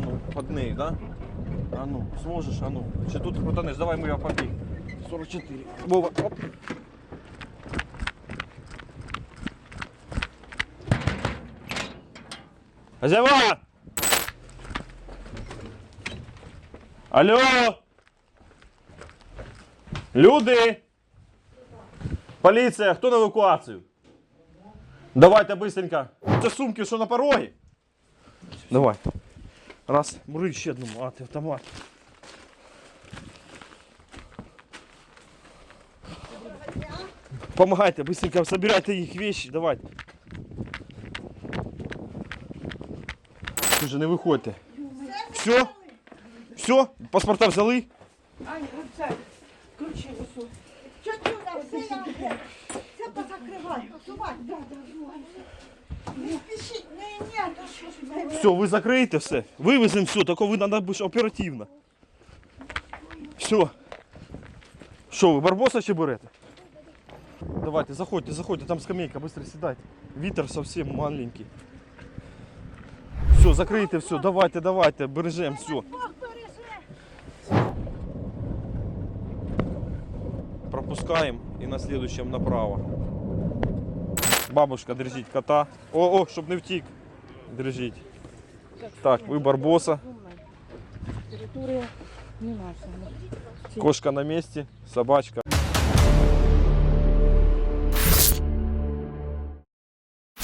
под нею, да? А ну, сможешь, а ну. Чи тут крутанеш, давай ми його побіг. 44. Вова, оп. Хозяева! Алло! Люди! Поліція, хто на евакуацію? Давайте быстренько. Це сумки, що на порогі? Давай. Раз, мури ще одну, а ти автомат. Помагайте, быстренько собирайте їх вещи, давайте. Уже не виходьте. Все? Все? Паспорта взяли? Аня, оце, ключі усу. Тетюля, все я вже. Це позакриваю. Сувай, да, да, Все, ви закриєте все. Вивеземо все, тільки ви треба бути оперативно. Все. Що, ви барбоса ще берете? Давайте, заходьте, заходьте, там скамейка, быстро сідайте. Вітер зовсім маленький. Все, закрийте все, давайте, давайте, бережемо все. Пропускаем и на следующем направо. Бабушка, держіть кота. О, о, щоб не втік. Держіть. Так, вибор боса. Кошка на місці, собачка.